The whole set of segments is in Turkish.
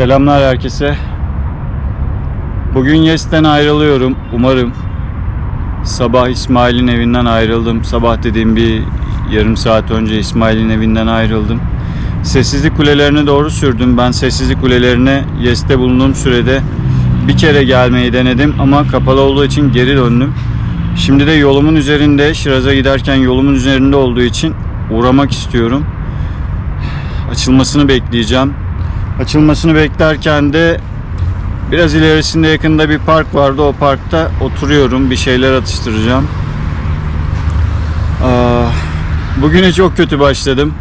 Selamlar herkese. Bugün Yes'ten ayrılıyorum. Umarım sabah İsmail'in evinden ayrıldım. Sabah dediğim bir yarım saat önce İsmail'in evinden ayrıldım. Sessizlik kulelerine doğru sürdüm. Ben sessizlik kulelerine Yes'te bulunduğum sürede bir kere gelmeyi denedim ama kapalı olduğu için geri döndüm. Şimdi de yolumun üzerinde, Şiraz'a giderken yolumun üzerinde olduğu için uğramak istiyorum. Açılmasını bekleyeceğim. Açılmasını beklerken de biraz ilerisinde yakında bir park vardı. O parkta oturuyorum. Bir şeyler atıştıracağım. Aa, Bugüne çok kötü başladım.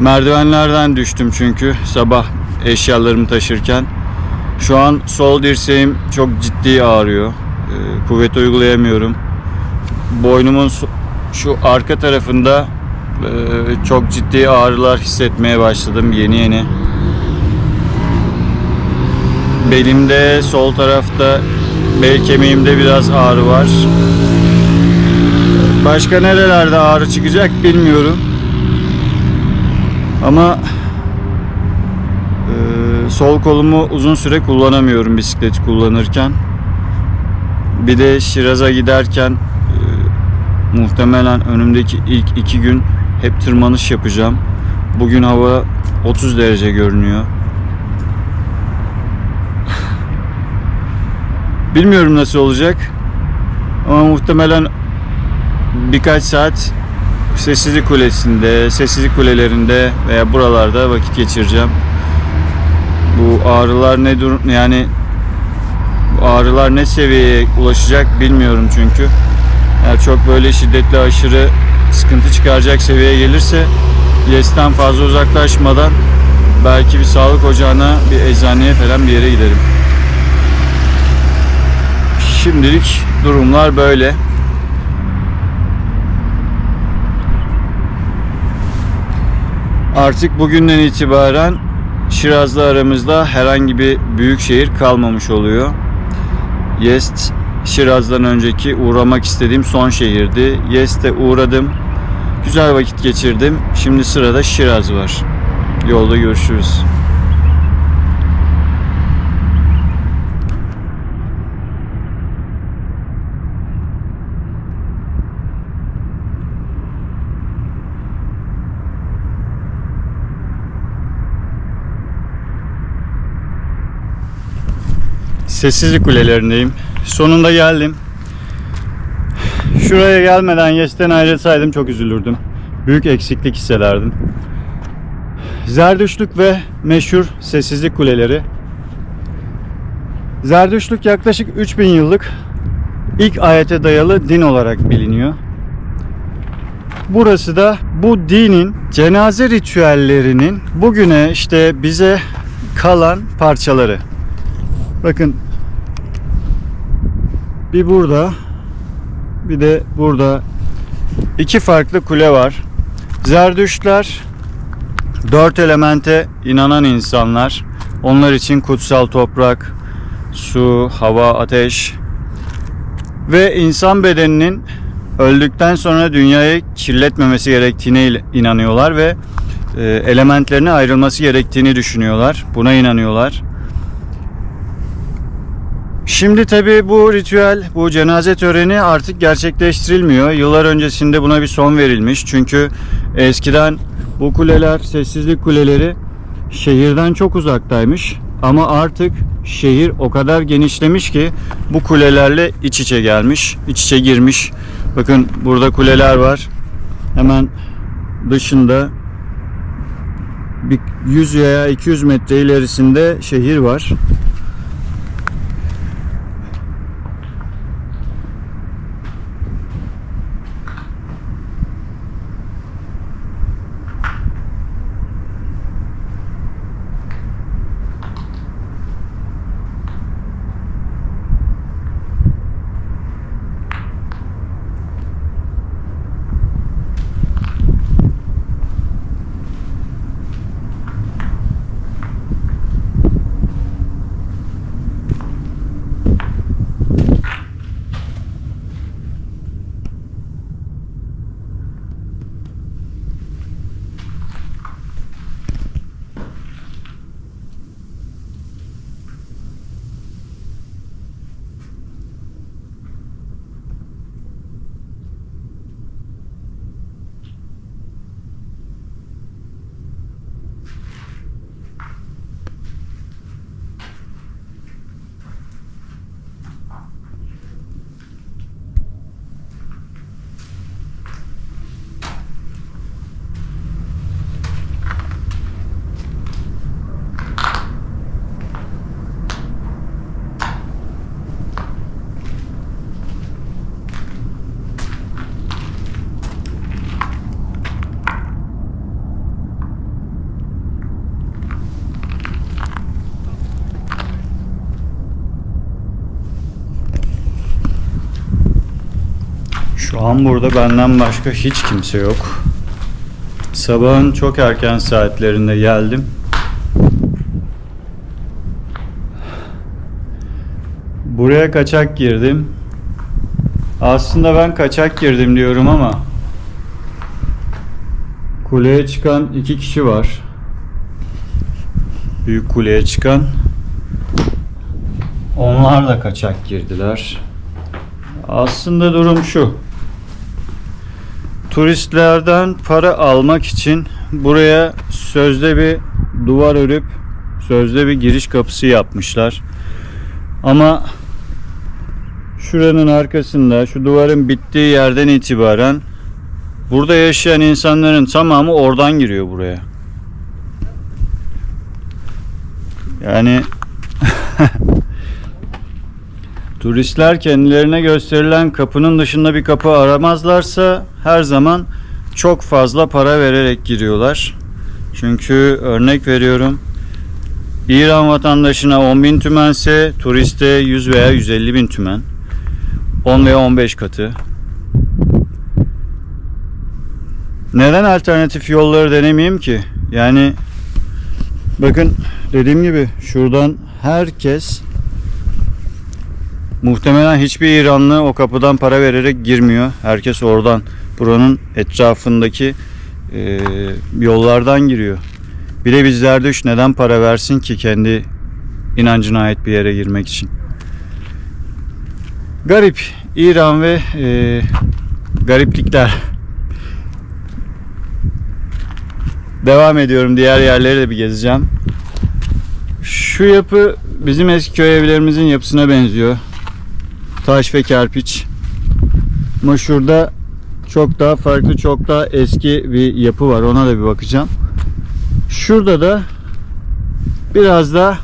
Merdivenlerden düştüm çünkü sabah eşyalarımı taşırken. Şu an sol dirseğim çok ciddi ağrıyor. Ee, kuvvet uygulayamıyorum. Boynumun şu arka tarafında e, çok ciddi ağrılar hissetmeye başladım yeni yeni. Belimde sol tarafta bel kemiğimde biraz ağrı var. Başka nerelerde ağrı çıkacak bilmiyorum. Ama e, sol kolumu uzun süre kullanamıyorum bisiklet kullanırken. Bir de Şiraz'a giderken e, muhtemelen önümdeki ilk iki gün hep tırmanış yapacağım. Bugün hava 30 derece görünüyor. Bilmiyorum nasıl olacak. Ama muhtemelen birkaç saat sessizlik kulesinde, sessizlik kulelerinde veya buralarda vakit geçireceğim. Bu ağrılar ne dur yani bu ağrılar ne seviyeye ulaşacak bilmiyorum çünkü. Eğer çok böyle şiddetli aşırı sıkıntı çıkaracak seviyeye gelirse YES'ten fazla uzaklaşmadan belki bir sağlık ocağına, bir eczaneye falan bir yere giderim. Şimdilik durumlar böyle. Artık bugünden itibaren Şiraz'la aramızda herhangi bir büyük şehir kalmamış oluyor. Yest Şiraz'dan önceki uğramak istediğim son şehirdi. Yest'e uğradım. Güzel vakit geçirdim. Şimdi sırada Şiraz var. Yolda görüşürüz. Sessizlik kulelerindeyim. Sonunda geldim. Şuraya gelmeden Yes'ten ayrılsaydım çok üzülürdüm. Büyük eksiklik hissederdim. Zerdüştlük ve meşhur sessizlik kuleleri. Zerdüştlük yaklaşık 3000 yıllık ilk ayete dayalı din olarak biliniyor. Burası da bu dinin cenaze ritüellerinin bugüne işte bize kalan parçaları. Bakın bir burada bir de burada iki farklı kule var. Zerdüştler dört elemente inanan insanlar. Onlar için kutsal toprak, su, hava, ateş ve insan bedeninin öldükten sonra dünyayı kirletmemesi gerektiğine inanıyorlar ve e, elementlerine ayrılması gerektiğini düşünüyorlar. Buna inanıyorlar. Şimdi tabi bu ritüel, bu cenaze töreni artık gerçekleştirilmiyor. Yıllar öncesinde buna bir son verilmiş. Çünkü eskiden bu kuleler, sessizlik kuleleri şehirden çok uzaktaymış. Ama artık şehir o kadar genişlemiş ki bu kulelerle iç içe gelmiş, iç içe girmiş. Bakın burada kuleler var. Hemen dışında bir 100 veya 200 metre ilerisinde şehir var. Burada benden başka hiç kimse yok. Sabahın çok erken saatlerinde geldim. Buraya kaçak girdim. Aslında ben kaçak girdim diyorum ama kuleye çıkan iki kişi var. Büyük kuleye çıkan. Onlar da kaçak girdiler. Aslında durum şu. Turistlerden para almak için buraya sözde bir duvar örüp sözde bir giriş kapısı yapmışlar. Ama şuranın arkasında şu duvarın bittiği yerden itibaren burada yaşayan insanların tamamı oradan giriyor buraya. Yani Turistler kendilerine gösterilen kapının dışında bir kapı aramazlarsa her zaman çok fazla para vererek giriyorlar. Çünkü örnek veriyorum İran vatandaşına 10 bin tümense turiste 100 veya 150 bin tümen. 10 veya 15 katı. Neden alternatif yolları denemeyeyim ki? Yani bakın dediğim gibi şuradan herkes Muhtemelen hiçbir İranlı o kapıdan para vererek girmiyor. Herkes oradan buranın etrafındaki e, yollardan giriyor. Bir de bizler düş neden para versin ki kendi inancına ait bir yere girmek için. Garip İran ve e, gariplikler. Devam ediyorum. Diğer yerleri de bir gezeceğim. Şu yapı bizim eski köy evlerimizin yapısına benziyor taş ve kerpiç. Ama şurada çok daha farklı, çok daha eski bir yapı var. Ona da bir bakacağım. Şurada da biraz da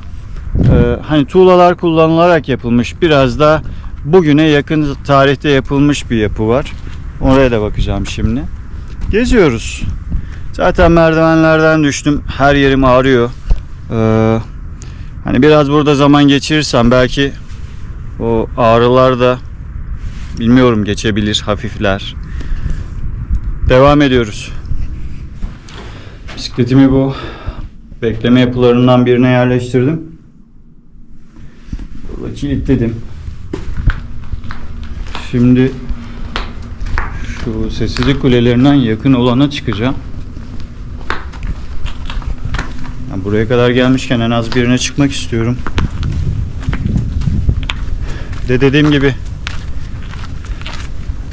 e, hani tuğlalar kullanılarak yapılmış, biraz da bugüne yakın tarihte yapılmış bir yapı var. Oraya da bakacağım şimdi. Geziyoruz. Zaten merdivenlerden düştüm. Her yerim ağrıyor. Ee, hani biraz burada zaman geçirirsem belki o ağrılar da bilmiyorum geçebilir, hafifler. Devam ediyoruz. Bisikletimi bu bekleme yapılarından birine yerleştirdim. Burada kilitledim. Şimdi şu sessizlik kulelerinden yakın olana çıkacağım. Yani buraya kadar gelmişken en az birine çıkmak istiyorum de dediğim gibi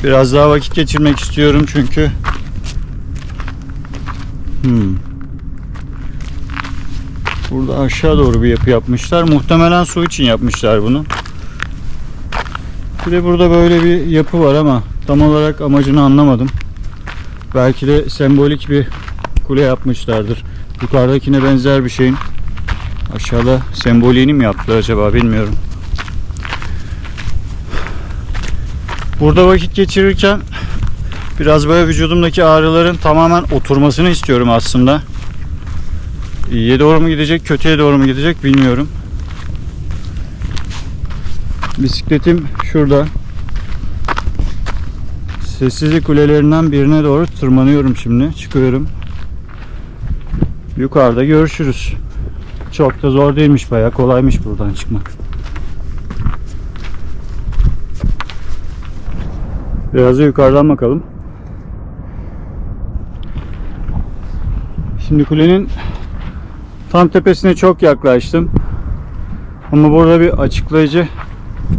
biraz daha vakit geçirmek istiyorum çünkü hmm. burada aşağı doğru bir yapı yapmışlar. Muhtemelen su için yapmışlar bunu. Bir de burada böyle bir yapı var ama tam olarak amacını anlamadım. Belki de sembolik bir kule yapmışlardır. Yukarıdakine benzer bir şeyin aşağıda sembolini mi yaptılar acaba bilmiyorum Burada vakit geçirirken biraz böyle vücudumdaki ağrıların tamamen oturmasını istiyorum aslında. İyiye doğru mu gidecek, kötüye doğru mu gidecek bilmiyorum. Bisikletim şurada. Sessizlik kulelerinden birine doğru tırmanıyorum şimdi. Çıkıyorum. Yukarıda görüşürüz. Çok da zor değilmiş bayağı kolaymış buradan çıkmak. Biraz da yukarıdan bakalım. Şimdi kulenin tam tepesine çok yaklaştım. Ama burada bir açıklayıcı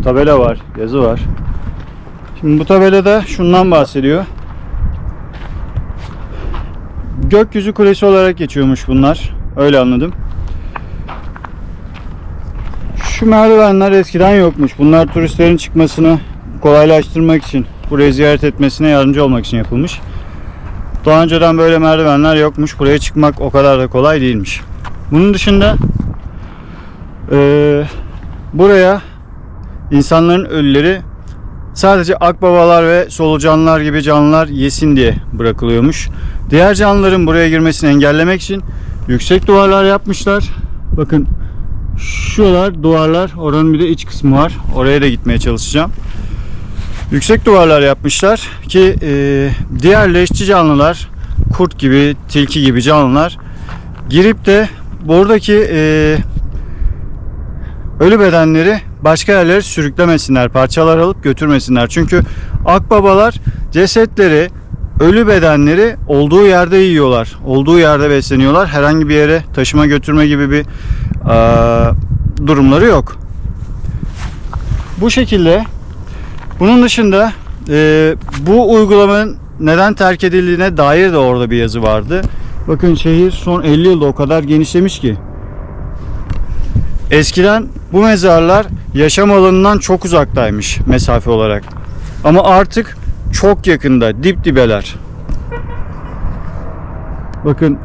tabela var, yazı var. Şimdi bu tabelada şundan bahsediyor. Gökyüzü kulesi olarak geçiyormuş bunlar. Öyle anladım. Şu merdivenler eskiden yokmuş. Bunlar turistlerin çıkmasını kolaylaştırmak için burayı ziyaret etmesine yardımcı olmak için yapılmış. Daha önceden böyle merdivenler yokmuş. Buraya çıkmak o kadar da kolay değilmiş. Bunun dışında e, buraya insanların ölüleri sadece akbabalar ve solucanlar gibi canlılar yesin diye bırakılıyormuş. Diğer canlıların buraya girmesini engellemek için yüksek duvarlar yapmışlar. Bakın şuralar duvarlar. Oranın bir de iç kısmı var. Oraya da gitmeye çalışacağım. Yüksek duvarlar yapmışlar ki e, diğer leşçi canlılar, kurt gibi, tilki gibi canlılar girip de buradaki e, ölü bedenleri başka yerlere sürüklemesinler, parçalar alıp götürmesinler. Çünkü akbabalar cesetleri, ölü bedenleri olduğu yerde yiyorlar. Olduğu yerde besleniyorlar. Herhangi bir yere taşıma götürme gibi bir eee, durumları yok. Bu şekilde bunun dışında eee, bu uygulamanın neden terk edildiğine dair de orada bir yazı vardı. Bakın şehir son 50 yılda o kadar genişlemiş ki. Eskiden bu mezarlar yaşam alanından çok uzaktaymış mesafe olarak. Ama artık çok yakında, dip dibeler. Bakın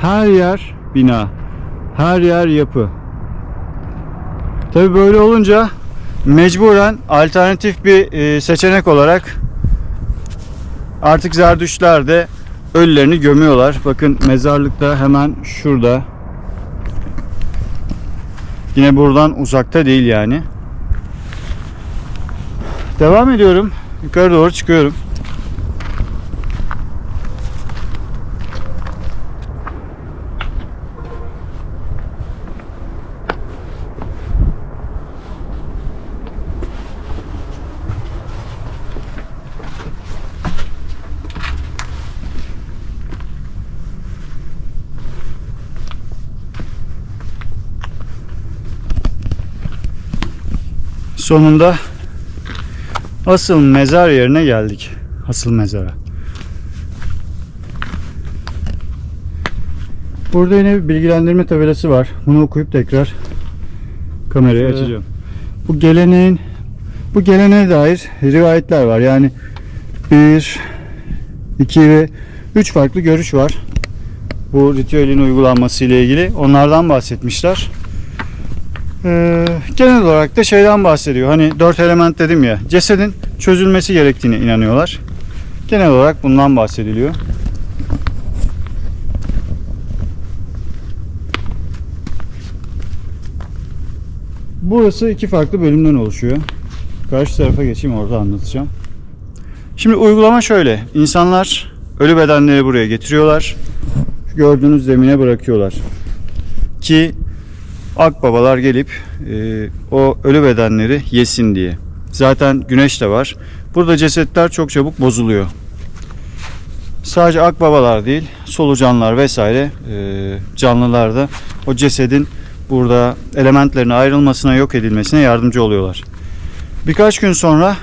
her yer bina, her yer yapı. Tabi böyle olunca mecburen alternatif bir e, seçenek olarak artık Zerdüştler de ölülerini gömüyorlar. Bakın mezarlıkta hemen şurada. Yine buradan uzakta değil yani. Devam ediyorum. Yukarı doğru çıkıyorum. Sonunda asıl mezar yerine geldik. Asıl mezara. Burada yine bir bilgilendirme tabelası var. Bunu okuyup tekrar kamerayı Evet. açacağım. Bu geleneğin bu geleneğe dair rivayetler var. Yani bir, iki ve üç farklı görüş var. Bu ritüelin uygulanması ile ilgili. Onlardan bahsetmişler. Ee, genel olarak da şeyden bahsediyor. Hani dört element dedim ya. Cesedin çözülmesi gerektiğine inanıyorlar. Genel olarak bundan bahsediliyor. Burası iki farklı bölümden oluşuyor. Karşı tarafa geçeyim orada anlatacağım. Şimdi uygulama şöyle. İnsanlar ölü bedenleri buraya getiriyorlar. Gördüğünüz zemine bırakıyorlar. Ki akbabalar gelip e, o ölü bedenleri yesin diye. Zaten güneş de var. Burada cesetler çok çabuk bozuluyor. Sadece akbabalar değil, solucanlar vesaire e, canlılar da o cesedin burada elementlerin ayrılmasına, yok edilmesine yardımcı oluyorlar. Birkaç gün sonra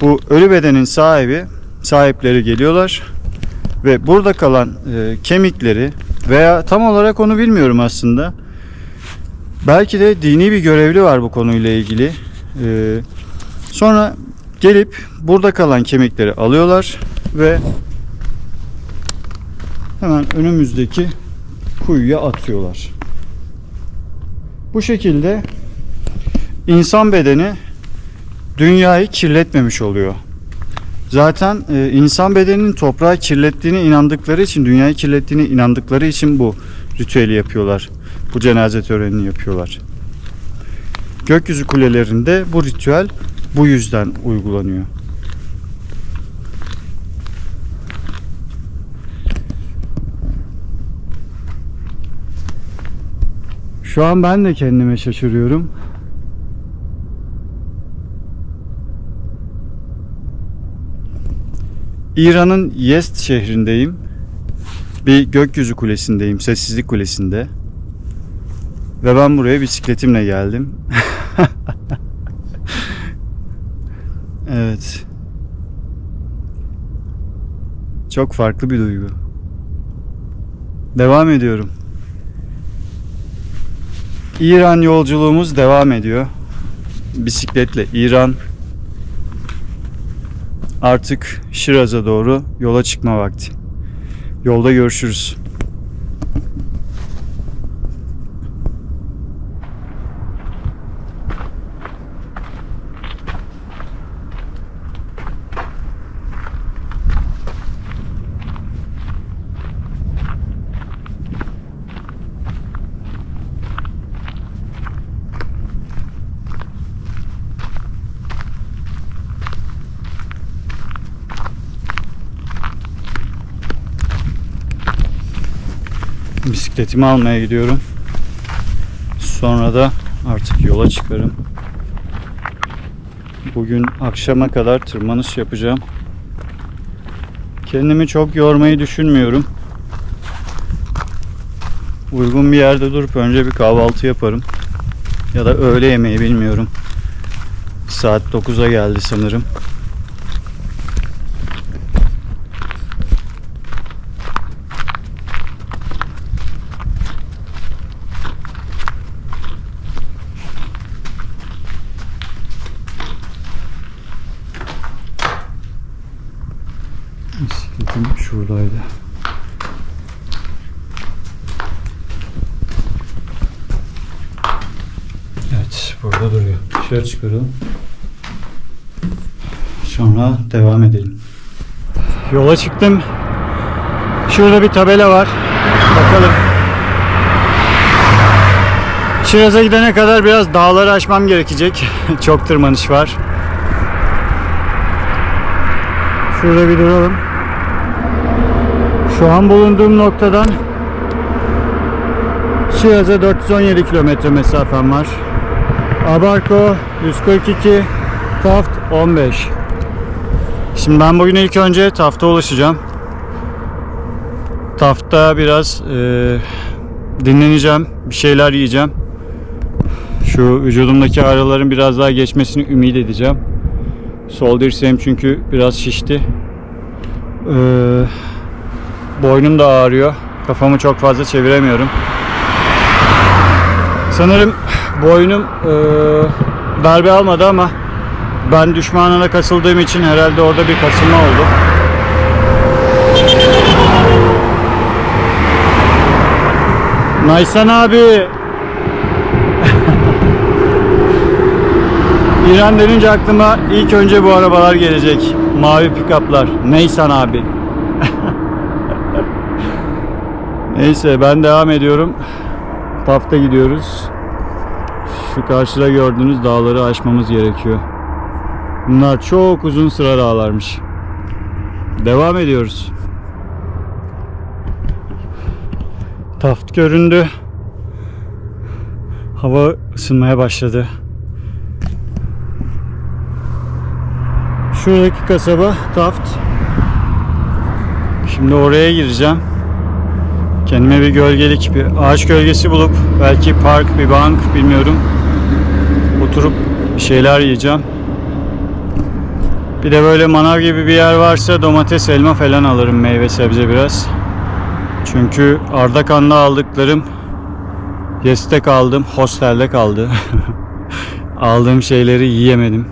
bu ölü bedenin sahibi, sahipleri geliyorlar ve burada kalan e, kemikleri veya tam olarak onu bilmiyorum aslında. Belki de dini bir görevli var bu konuyla ilgili. Ee, sonra gelip burada kalan kemikleri alıyorlar ve hemen önümüzdeki kuyuya atıyorlar. Bu şekilde insan bedeni dünyayı kirletmemiş oluyor. Zaten e, insan bedeninin toprağı kirlettiğine inandıkları için, dünyayı kirlettiğine inandıkları için bu ritüeli yapıyorlar. Bu cenaze törenini yapıyorlar. Gökyüzü kulelerinde bu ritüel bu yüzden uygulanıyor. Şu an ben de kendime şaşırıyorum. İran'ın Yezd şehrindeyim. Bir gökyüzü kulesindeyim, sessizlik kulesinde. Ve ben buraya bisikletimle geldim. evet. Çok farklı bir duygu. Devam ediyorum. İran yolculuğumuz devam ediyor. Bisikletle İran. Artık Şiraz'a doğru yola çıkma vakti. Yolda görüşürüz. Bisikletimi almaya gidiyorum. Sonra da artık yola çıkarım. Bugün akşama kadar tırmanış yapacağım. Kendimi çok yormayı düşünmüyorum. Uygun bir yerde durup önce bir kahvaltı yaparım. Ya da öğle yemeği bilmiyorum. Saat 9'a geldi sanırım. Bisikletim şuradaydı. Evet, burada duruyor. Dışarı çıkaralım. Sonra devam edelim. Yola çıktım. Şurada bir tabela var. Bakalım. Şiraz'a gidene kadar biraz dağları aşmam gerekecek. Çok tırmanış var. Şurada bir duralım. Şu an bulunduğum noktadan Şiraz'a 417 kilometre mesafem var. Abarko 142, Taft 15. Şimdi ben bugün ilk önce Taft'a ulaşacağım. Taft'ta biraz e, dinleneceğim, bir şeyler yiyeceğim. Şu vücudumdaki ağrıların biraz daha geçmesini ümit edeceğim. Sol dirseğim çünkü biraz şişti. Ee, boynum da ağrıyor. Kafamı çok fazla çeviremiyorum. Sanırım boynum e, darbe almadı ama ben düşmanına kasıldığım için herhalde orada bir kasılma oldu. Naysan abi. İran denince aklıma ilk önce bu arabalar gelecek. Mavi pikaplar. Neysan abi. Neyse ben devam ediyorum. Tafta gidiyoruz. Şu karşıda gördüğünüz dağları aşmamız gerekiyor. Bunlar çok uzun sıra dağlarmış. Devam ediyoruz. Taft göründü. Hava ısınmaya başladı. Şuradaki kasaba Taft. Şimdi oraya gireceğim. Kendime bir gölgelik, bir ağaç gölgesi bulup belki park, bir bank bilmiyorum. Oturup bir şeyler yiyeceğim. Bir de böyle manav gibi bir yer varsa domates, elma falan alırım meyve sebze biraz. Çünkü Ardakan'da aldıklarım Yes'te kaldım, hostelde kaldı. Aldığım şeyleri yiyemedim.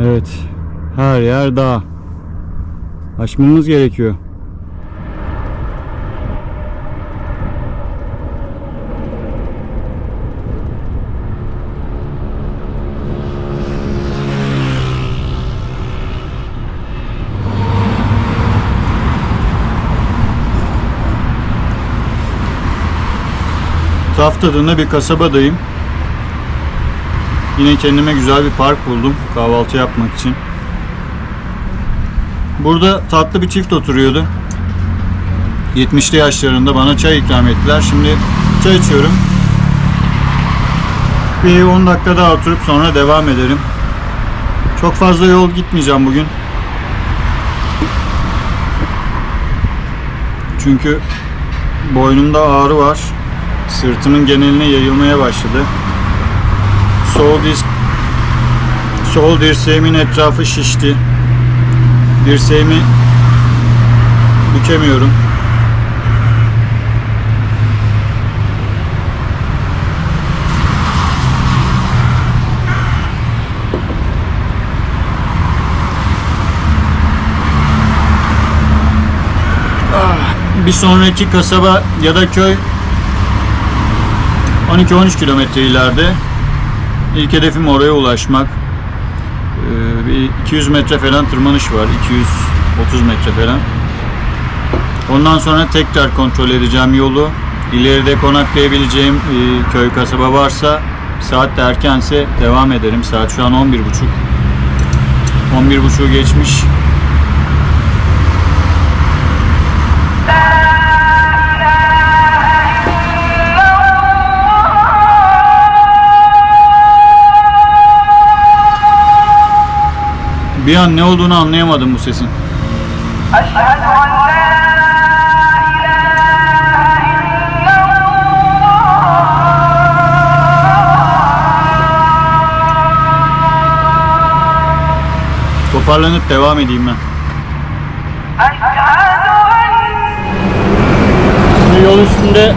Evet. Her yer dağ. Aşmamız gerekiyor. Taft adında bir kasabadayım. Yine kendime güzel bir park buldum kahvaltı yapmak için. Burada tatlı bir çift oturuyordu. 70'li yaşlarında bana çay ikram ettiler. Şimdi çay içiyorum. Bir 10 dakika daha oturup sonra devam ederim. Çok fazla yol gitmeyeceğim bugün. Çünkü boynumda ağrı var. Sırtımın geneline yayılmaya başladı. Sol diz sol dirseğimin etrafı şişti. Dirseğimi bükemiyorum. Ah, Bir sonraki kasaba ya da köy 12-13 kilometre ileride. İlk hedefim oraya ulaşmak. Ee, bir 200 metre falan tırmanış var. 230 metre falan. Ondan sonra tekrar kontrol edeceğim yolu. İleride konaklayabileceğim e, köy kasaba varsa saat de erkense devam ederim. Saat şu an 11.30. 11.30'u geçmiş. Bir an ne olduğunu anlayamadım bu sesin. Toparlanıp devam edeyim ben. Şimdi yol üstünde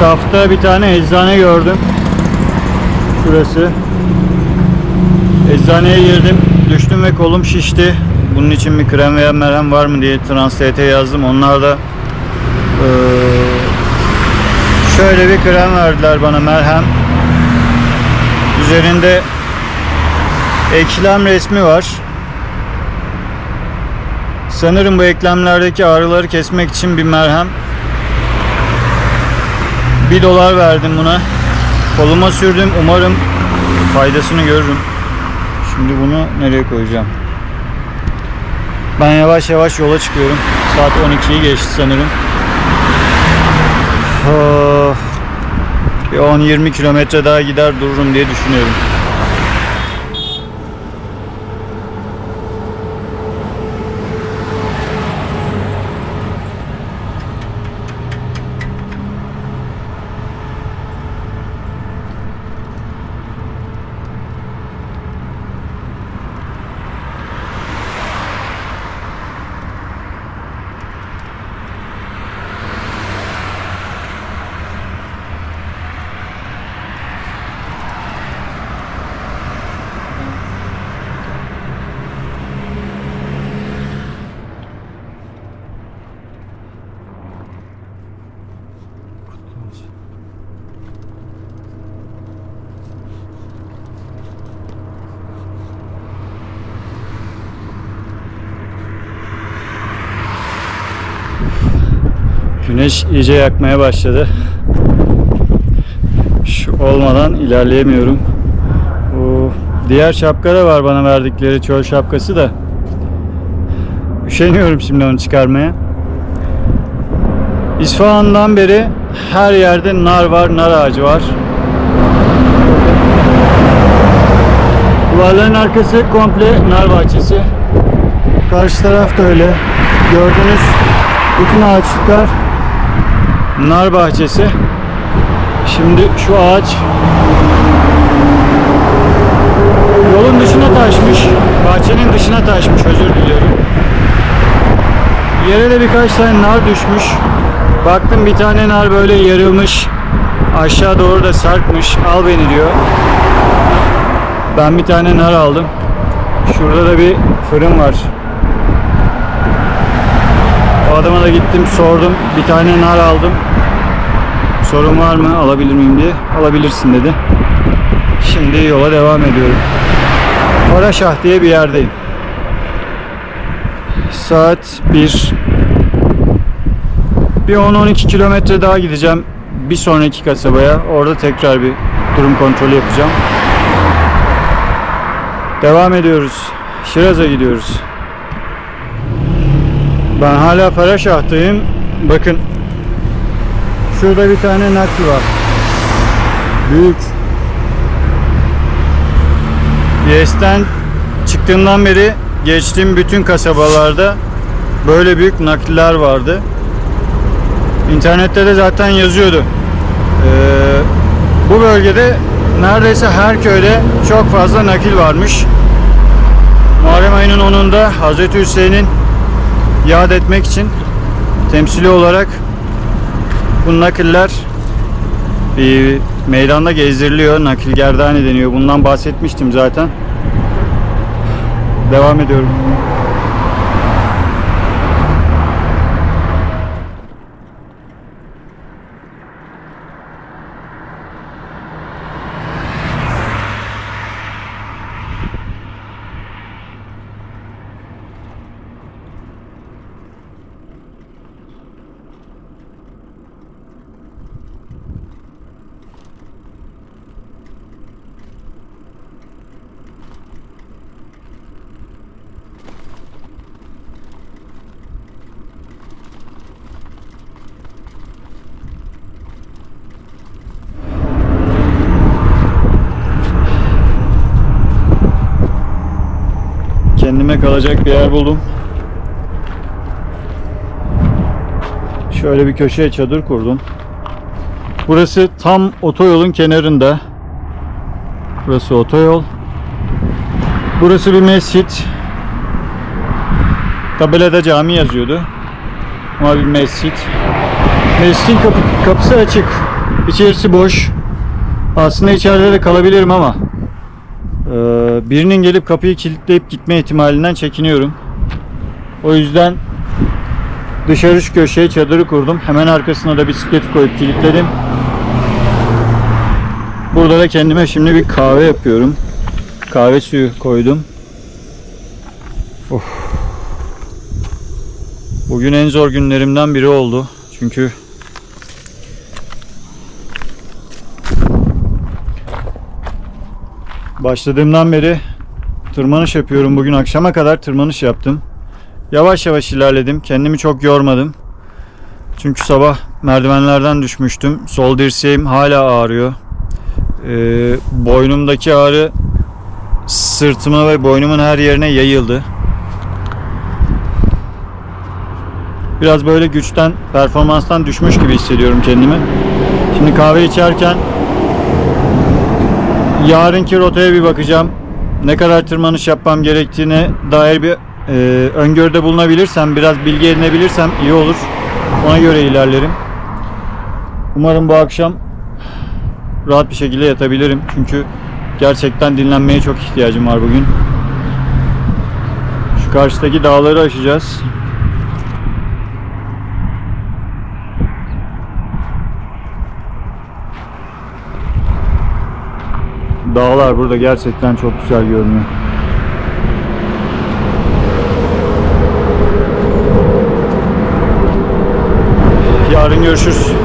Tafta bir tane eczane gördüm. Şurası. Eczaneye girdim. Düştüm ve kolum şişti. Bunun için bir krem veya merhem var mı diye Translate'e yazdım. Onlar da eee, şöyle bir krem verdiler bana merhem. Üzerinde eklem resmi var. Sanırım bu eklemlerdeki ağrıları kesmek için bir merhem. 1 dolar verdim buna. Koluma sürdüm. Umarım faydasını görürüm. Şimdi bunu nereye koyacağım? Ben yavaş yavaş yola çıkıyorum. Saat 12'yi geçti sanırım. Bir 10-20 kilometre daha gider dururum diye düşünüyorum. Güneş iyice yakmaya başladı. Şu olmadan ilerleyemiyorum. O diğer şapka da var bana verdikleri çöl şapkası da. Üşeniyorum şimdi onu çıkarmaya. İsfahan'dan beri her yerde nar var, nar ağacı var. Duvarların arkası komple nar bahçesi. Karşı taraf da öyle. Gördüğünüz bütün ağaçlıklar nar bahçesi. Şimdi şu ağaç yolun dışına taşmış. Bahçenin dışına taşmış özür diliyorum. Yere de birkaç tane nar düşmüş. Baktım bir tane nar böyle yarılmış. Aşağı doğru da sarkmış. Al beni diyor. Ben bir tane nar aldım. Şurada da bir fırın var. Adama da gittim sordum. Bir tane nar aldım. Sorun var mı alabilir miyim diye. Alabilirsin dedi. Şimdi yola devam ediyorum. Paraşah diye bir yerdeyim. Saat 1. Bir 10-12 kilometre daha gideceğim. Bir sonraki kasabaya. Orada tekrar bir durum kontrolü yapacağım. Devam ediyoruz. Şiraz'a gidiyoruz. Ben hala Faraşah'tayım. Bakın. Şurada bir tane nakli var. Büyük. Yes'ten çıktığımdan beri geçtiğim bütün kasabalarda böyle büyük nakliler vardı. İnternette de zaten yazıyordu. Ee, bu bölgede neredeyse her köyde çok fazla nakil varmış. Muharrem ayının 10'unda Hazreti Hüseyin'in yad etmek için temsili olarak bu nakiller bir meydanda gezdiriliyor. Nakil gerdane deniyor. Bundan bahsetmiştim zaten. Devam ediyorum. Kalacak bir yer buldum. Şöyle bir köşeye çadır kurdum. Burası tam otoyolun kenarında. Burası otoyol. Burası bir mescit. Tabelada cami yazıyordu. Ama bir mescit. Mescidin kapı, kapısı açık. İçerisi boş. Aslında içeride de kalabilirim ama birinin gelip kapıyı kilitleyip gitme ihtimalinden çekiniyorum. O yüzden dışarı şu köşeye çadırı kurdum. Hemen arkasına da bisikleti koyup kilitledim. Burada da kendime şimdi bir kahve yapıyorum. Kahve suyu koydum. Of. Bugün en zor günlerimden biri oldu. Çünkü başladığımdan beri tırmanış yapıyorum. Bugün akşama kadar tırmanış yaptım. Yavaş yavaş ilerledim. Kendimi çok yormadım. Çünkü sabah merdivenlerden düşmüştüm. Sol dirseğim hala ağrıyor. Ee, boynumdaki ağrı sırtıma ve boynumun her yerine yayıldı. Biraz böyle güçten, performanstan düşmüş gibi hissediyorum kendimi. Şimdi kahve içerken yarınki rotaya bir bakacağım. Ne kadar tırmanış yapmam gerektiğine dair bir e, öngörüde bulunabilirsem, biraz bilgi edinebilirsem iyi olur. Ona göre ilerlerim. Umarım bu akşam rahat bir şekilde yatabilirim. Çünkü gerçekten dinlenmeye çok ihtiyacım var bugün. Şu karşıdaki dağları aşacağız. Dağlar burada gerçekten çok güzel görünüyor. Yarın görüşürüz.